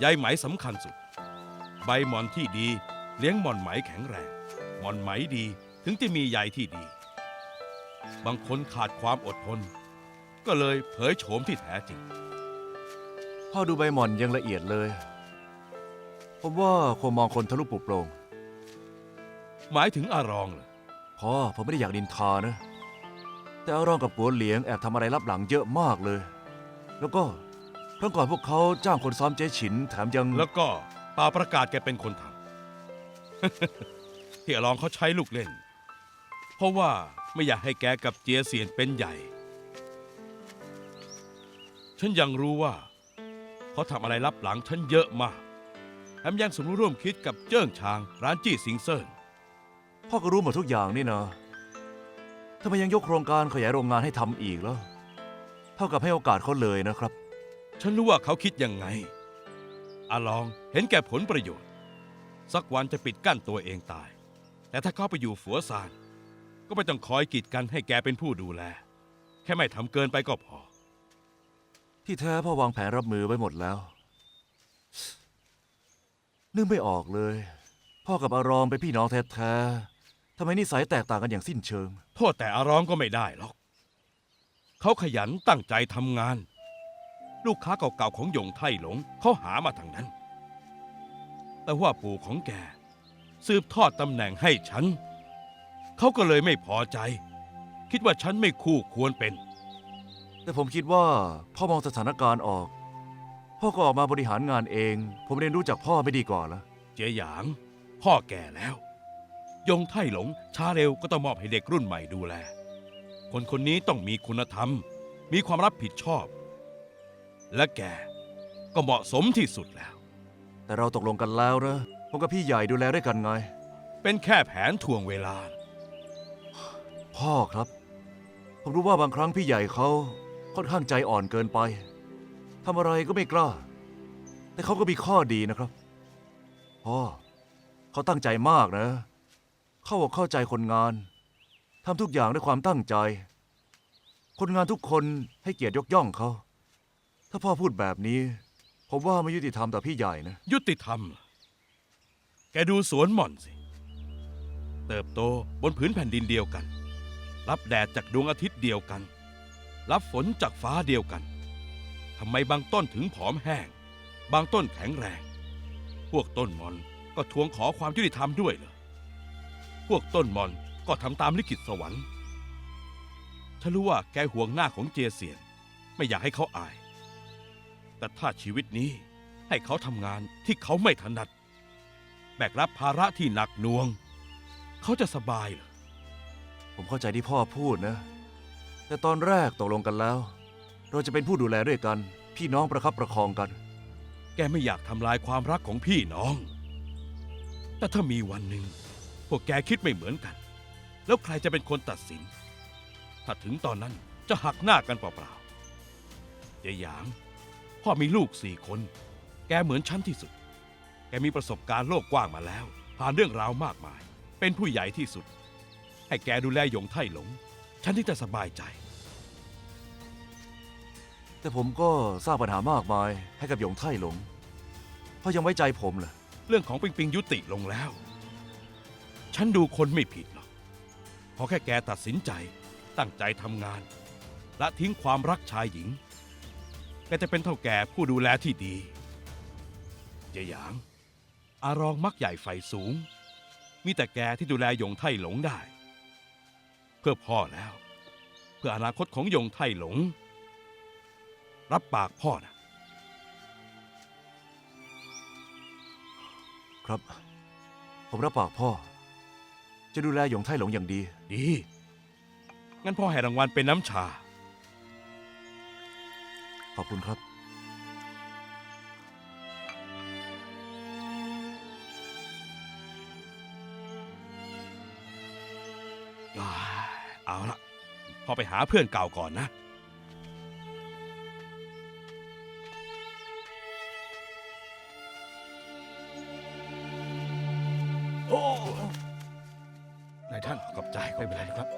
ใยไหมสำคัญสุด ใบหม่อนที่ดี เลี้ยงหม่อนไหมแข็งแรงหม่อนไหมดีถึงจะมีใยที่ดี บางคนขาดความอดทน ก็เลยเผยโฉมที่แท้จริง พ่อดูใบหม่อนยังละเอียดเลย ผมว่าคงมองคนทะลุปลุกโปร่งหมายถึงอารองเหรอพ่อผมไม่ได้อยากดินทานะ แต่อารองกับกัวเหลียงแอบทำอะไรลับหลังเยอะมากเลย แล้วก็ ครั้งก่อนพวกเขาจ้างคนซ้อมเจ๊ฉินแถมยังแล้วก็ป่าประกาศแกเป็นคนทำ ที่อารองเขาใช้ลูกเล่น เพราะว่าไม่อยากให้แกกับเจียเซียนเป็นใหญ่ ฉันยังรู้ว่าเขาทำอะไรลับหลังฉันเยอะมากแถมยังสมรู้ร่วมคิดกับเจิ้งชาง ร้านจี้สิงเซิงพ่อก็รู้หมดทุกอย่างนี่นะทำไมยังยกโครงการขยายโรงงานให้ทำอีกแล้วเท่ากับให้โอกาสเขาเลยนะครับ ฉันรู้ว่าเขาคิดยังไงอาลองเห็นแก่ผลประโยชน์ สักวันจะปิดกั้นตัวเองตาย แต่ถ้าเขาไปอยู่ฝัวซาน ก็ไม่ต้องคอยกีดกันให้แกเป็นผู้ดูแล แค่ไม่ทำเกินไปก็พอ ที่แท้พ่อวางแผนรับมือไว้หมดแล้ว นึกไม่ออกเลย พ่อกับอารอมเป็นพี่น้องแท้ๆทำไมนิสัยแตกต่างกันอย่างสิ้นเชิง โทษแต่อารองก็ไม่ได้หรอก เขาขยันตั้งใจทำงาน ลูกค้าเก่าๆของหยงไท่หลงเขาหามาทางนั้น แต่ว่าปู่ของแก สืบทอดตำแหน่งให้ฉัน เขาก็เลยไม่พอใจ คิดว่าฉันไม่คู่ควรเป็น แต่ผมคิดว่าพ่อมองสถานการณ์ออก พ่อก็ออกมาบริหารงานเอง ผมเรียนรู้จากพ่อไม่ดีก่อนละเจียหยาง พ่อแก่แล้ว ยงไท่หลงช้าเร็วก็ต้องมอบให้เด็กรุ่นใหม่ดูแล คนคนนี้ต้องมีคุณธรรม มีความรับผิดชอบ และแกก็เหมาะสมที่สุดแล้ว แต่เราตกลงกันแล้วนะผมกับพี่ใหญ่ดูแลด้วยกันไง เป็นแค่แผนทวงเวลา พ่อครับ ผมรู้ว่าบางครั้งพี่ใหญ่เขาค่อนข้างใจอ่อนเกินไปทำอะไรก็ไม่กล้า แต่เขาก็มีข้อดีนะครับพ่อเขาตั้งใจมากนะ เข้าอกเข้าใจคนงานทำทุกอย่างด้วยความตั้งใจ คนงานทุกคนให้เกียรติยกย่องเขา ถ้าพ่อพูดแบบนี้ ผมว่าไม่ยุติธรรมต่อพี่ใหญ่นะ ยุติธรรมเหรอแกดูสวนหม่อนสิ เติบโตบนผืนแผ่นดินเดียวกัน รับแดดจากดวงอาทิตย์เดียวกัน รับฝนจากฟ้าเดียวกันทำไมบางต้นถึงผอมแห้ง บางต้นแข็งแรง พวกต้นหมอนก็ทวงขอความยุติธรรมด้วยเหรอพวกต้นหมอนก็ทำตามลิขิตสวรรค์ฉันรู้ว่าแกห่วงหน้าของเจเซียน ไม่อยากให้เขาอาย แต่ถ้าชีวิตนี้ให้เขาทำงานที่เขาไม่ถนัด แบกรับภาระที่หนักหน่วง เขาจะสบายเหรอผมเข้าใจที่พ่อพูดนะ แต่ตอนแรกตกลงกันแล้ว เราจะเป็นผู้ดูแลด้วยกัน พี่น้องประคับประคองกัน แกไม่อยากทำลายความรักของพี่น้อง แต่ถ้ามีวันหนึ่งพวกแกคิดไม่เหมือนกัน แล้วใครจะเป็นคนตัดสิน ถ้าถึงตอนนั้นจะหักหน้ากันเปล่าๆเจหยาง พ่อมีลูกสี่คน แกเหมือนฉันที่สุด แกมีประสบการณ์โลกกว้างมาแล้ว ผ่านเรื่องราวมากมาย เป็นผู้ใหญ่ที่สุด ให้แกดูแลหยงไท่หลง ฉันที่จะสบายใจ แต่ผมก็สร้างปัญหามากมายให้กับหยงไท่หลงพ่อยังไว้ใจผมเหรอเรื่องของปิงปิงยุติลงแล้ว ฉันดูคนไม่ผิดหรอกพอแค่แกตัดสินใจ ตั้งใจทำงาน และทิ้งความรักชายหญิง แกจะเป็นเท่าแก่ผู้ดูแลที่ดีเจหยาง อารองมักใหญ่ไฟสูง มีแต่แกที่ดูแลหยงไท่หลงได้ เพื่อพ่อแล้ว เพื่ออนาคตของหยงไท่หลง รับปากพ่อนะ ครับ ผมรับปากพ่อ จะดูแลหยงไท่หลงอย่างดี ดี งั้นพ่อให้รางวัลเป็นน้ำชา ขอบคุณครับอ่าเอาละพ่อไปหาเพื่อนเก่าก่อนนะ โอ้นายท่านขอบใจไม่เป็นไรครับ